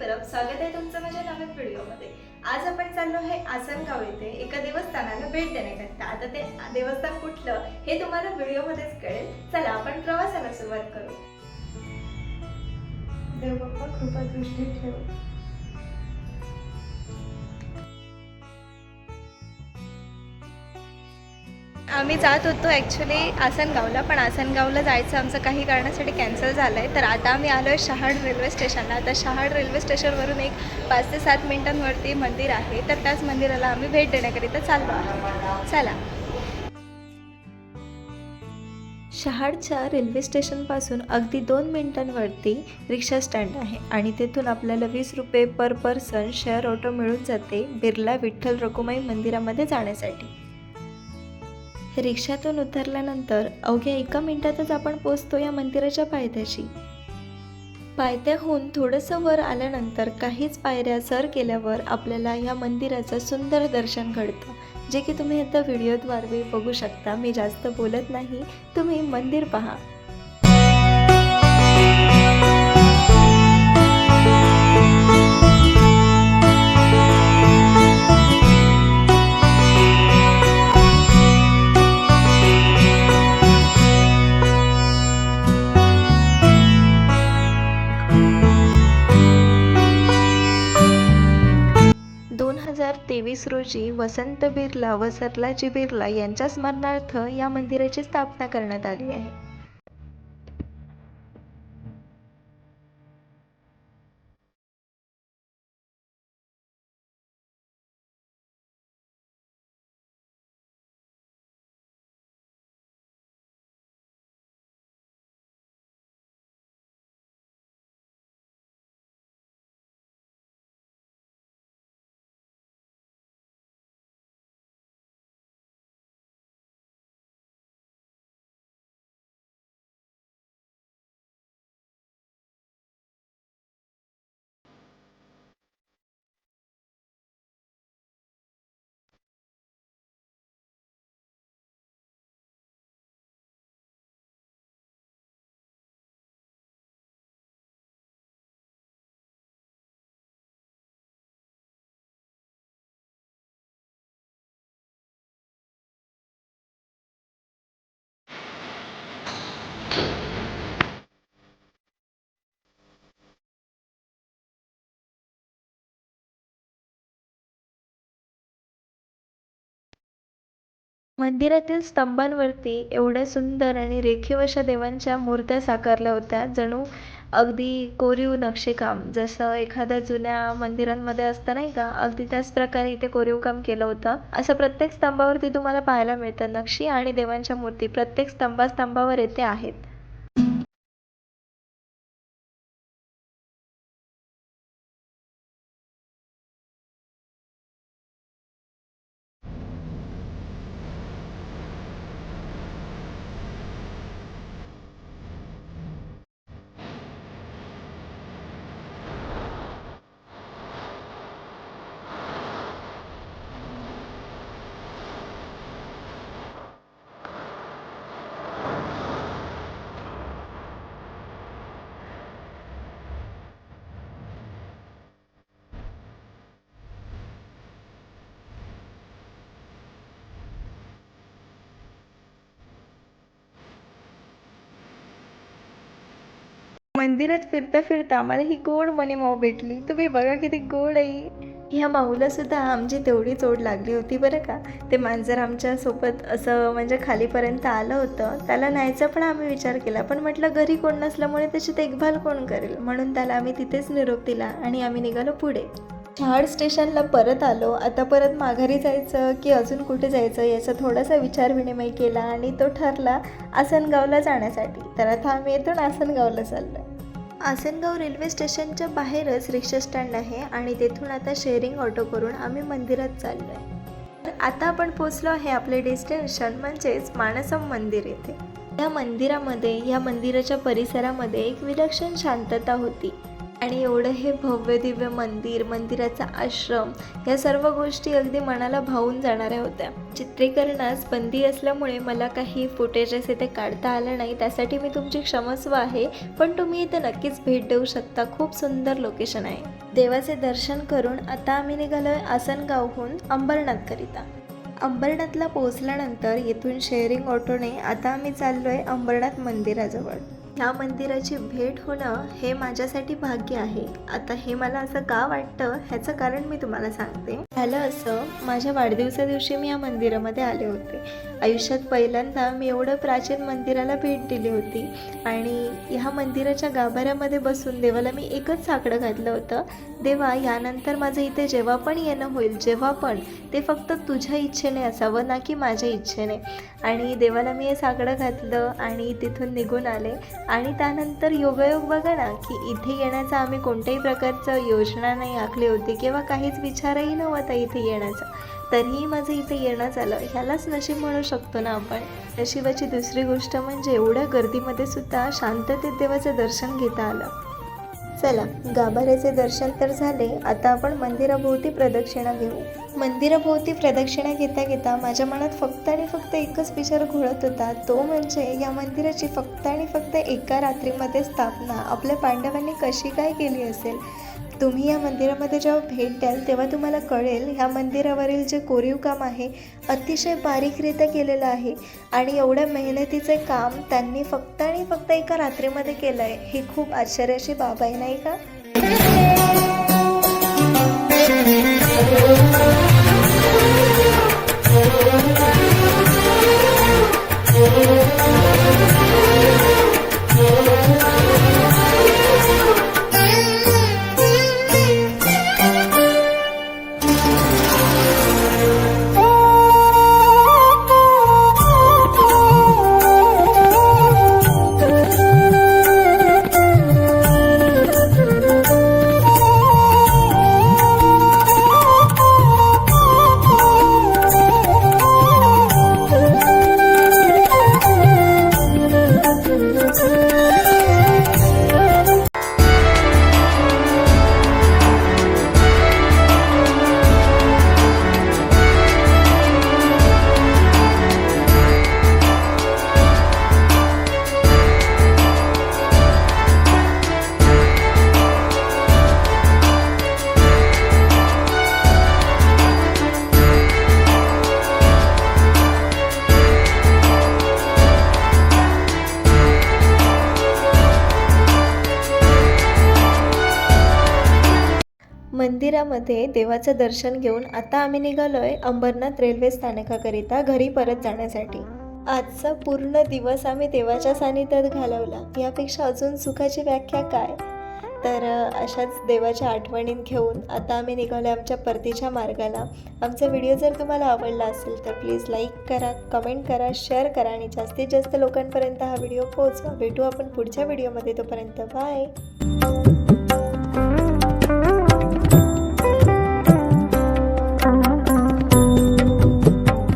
परब स्वागत आहे तुमचं माझ्या नवीन व्हिडिओमध्ये. आज आपण चाललो आहे आसनगाव येथे. एका देवस्थानाला भेट देण्याकरिता. आता ते देवस्थान कुठलं हे तुम्हाला व्हिडिओमध्येच कळेल. चला आपण प्रवासाला सुरुवात करू. देव बाप्पा कृपा दृष्टी ठेव. आम्ही जात होतो ॲक्च्युली आसनगावला पण आसनगावला जायचं आमचं काही कारणासाठी कॅन्सल झालं आहे तर आता आम्ही आलो आहे शहाड रेल्वे स्टेशनला आता शहाड रेल्वे स्टेशनवरून एक पाच ते सात मिनिटांवरती मंदिर आहे. तर त्याच मंदिराला आम्ही भेट देण्याकरिता चाललो आहे. चला. शहाडच्या रेल्वे स्टेशनपासून अगदी दोन मिनिटांवरती रिक्षा स्टँड आहे आणि तेथून आपल्याला वीस रुपये पर पर्सन शेअर ऑटो मिळून जाते बिर्ला विठ्ठल रकुमाई मंदिरामध्ये जाण्यासाठी. रिक्षातून उतरल्यानंतर अवघ्या एका मिनिटातच आपण पोचतो या मंदिराच्या पायथ्याशी. पायथ्याहून थोडंसं वर आल्यानंतर काहीच पायऱ्या सर केल्यावर आपल्याला या मंदिराचं सुंदर दर्शन घडतं. जे की तुम्ही आता व्हिडिओद्वारे बघू शकता. मी जास्त बोलत नाही. तुम्ही मंदिर पहा. हजार रोजी वसंत बिर्ला व सरलाजी बिर्ला यांच्या स्मरणार्थ या मंदिराची स्थापना करण्यात आली आहे. मंदिरातील स्तंभांवरती एवढ्या सुंदर आणि रेखीव अशा देवांच्या मूर्त्या साकारल्या होत्या. जणू अगदी कोरीव नक्षीकाम जसं एखाद्या जुन्या मंदिरांमध्ये असतं नाही का अगदी त्याच प्रकारे इथे कोरीव काम केलं होतं. असं प्रत्येक स्तंभावरती तुम्हाला पाहायला मिळतं. नक्षी आणि देवांच्या मूर्ती प्रत्येक स्तंभा स्तंभावर येथे आहेत. मंदिरात फिरता फिरता मला ही गोड मनी माऊ भेटली. तुम्ही बघा किती गोड आहे ह्या माऊला सुद्धा आमची तेवढीच ओढ लागली होती बरं का. ते मांजर आमच्यासोबत असं म्हणजे खालीपर्यंत आलं होतं. त्याला न्यायचा पण आम्ही विचार केला. पण म्हटलं घरी कोण नसल्यामुळे त्याची देखभाल कोण करेल? म्हणून त्याला आम्ही तिथेच निरोप दिला आणि आम्ही निघालो पुढे. शहाड स्टेशनला परत आलो. आता परत माघारी जायचं की अजून कुठे जायचं याचा थोडासा विचार विनिमय केला आणि तो ठरला आसनगावला जाण्यासाठी. तर आता आम्ही येथून आसनगावला चाललो आसनगाव रेल्वे स्टेशनच्या बाहेरच रिक्षा स्टँड आहे आणि तेथून आता शेअरिंग ऑटो करून आम्ही मंदिरात चाललो आहे आता आपण पोचलो आहे आपले डेस्टिनेशन म्हणजेच मानसम मंदिर येथे. या मंदिरामध्ये या मंदिराच्या परिसरामध्ये एक विलक्षण शांतता होती. आणि एवढं हे भव्य दिव्य मंदिर मंदिराचा आश्रम या सर्व गोष्टी अगदी मनाला भावून जाणाऱ्या होत्या. चित्रीकरणास बंदी असल्यामुळे मला काही फुटेजेस इथे काढता आलं नाही. त्यासाठी मी तुमची क्षमस्व आहे पण तुम्ही इथे नक्कीच भेट देऊ शकता. खूप सुंदर लोकेशन आहे. देवाचे दर्शन करून आता आम्ही निघालो आहे आसनगावहून अंबरनाथकरिता. अंबरनाथला पोहोचल्यानंतर येथून शेअरिंग ऑटोने आता आम्ही चाललो आहे अंबरनाथ मंदिराजवळ. ह्या मंदिराची भेट होणं हे माझ्यासाठी भाग्य आहे. आता हे मला असं का वाटतं ह्याचं कारण मी तुम्हाला सांगते. झालं असं माझ्या वाढदिवसा दिवशी मी या मंदिरामध्ये आले होते. आयुष्यात पहिल्यांदा मी एवढं प्राचीन मंदिराला भेट दिली होती. आणि ह्या मंदिराच्या गाभाऱ्यामध्ये बसून देवाला मी एकच साकडं घातलं होतं. देवा यानंतर माझं इथे जेव्हा पण येणं होईल जेव्हा पण ते फक्त तुझ्या इच्छेने असावं ना की माझ्या इच्छेने. आणि देवाला मी हे साकडं घातलं आणि तिथून निघून आले. आणि त्यानंतर योगायोग बघा ना की इथे येण्याचा आम्ही कोणत्याही प्रकारचं योजना नाही आखली होती किंवा काहीच विचारही नव्हता इथे येण्याचा. तरीही माझं इथे येणं झालं. ह्यालाच नशीब म्हणू शकतो ना आपण. नशिबाची दुसरी गोष्ट म्हणजे एवढ्या गर्दीमध्ये सुद्धा शांततेत देवाचं दर्शन घेता आलं. चला गाभाऱ्याचे दर्शन तर झाले आता आपण मंदिराभोवती प्रदक्षिणा घेऊ. मंदिराभोवती प्रदक्षिणा घेता घेता माझ्या मनात फक्त आणि फक्त एकच विचार घोळत होता तो म्हणजे या मंदिराची फक्त आणि फक्त एका रात्रीमध्ये स्थापना. आपल्या पांडवांनी कशी काय केली असेल? तुम्ही या मंदिरामध्ये जेव्हा भेट द्याल तेव्हा तुम्हाला कळेल ह्या मंदिरावरील जे कोरीव काम आहे अतिशय बारीकरित्या केलेलं आहे. आणि एवढ्या मेहनतीचे काम त्यांनी फक्त आणि फक्त एका रात्रीमध्ये केलं आहे. ही खूप आश्चर्याची बाब आहे नाही का? मंदिरामध्ये देवाचं दर्शन घेऊन आता आम्ही निघालो आहे अंबरनाथ रेल्वे स्थानकाकरिता घरी परत जाण्यासाठी. आजचा पूर्ण दिवस आम्ही देवाच्या सानिध्यात घालवला. यापेक्षा अजून सुखाची व्याख्या काय? तर अशाच देवाच्या आठवणीत घेऊन आता आम्ही निघालो आमच्या परतीच्या मार्गाला. आमचा व्हिडिओ जर तुम्हाला आवडला असेल तर प्लीज लाईक करा कमेंट करा शेअर करा आणि जास्तीत जास्त लोकांपर्यंत हा व्हिडिओ पोहोचवा. भेटू आपण पुढच्या व्हिडिओमध्ये तोपर्यंत. बाय!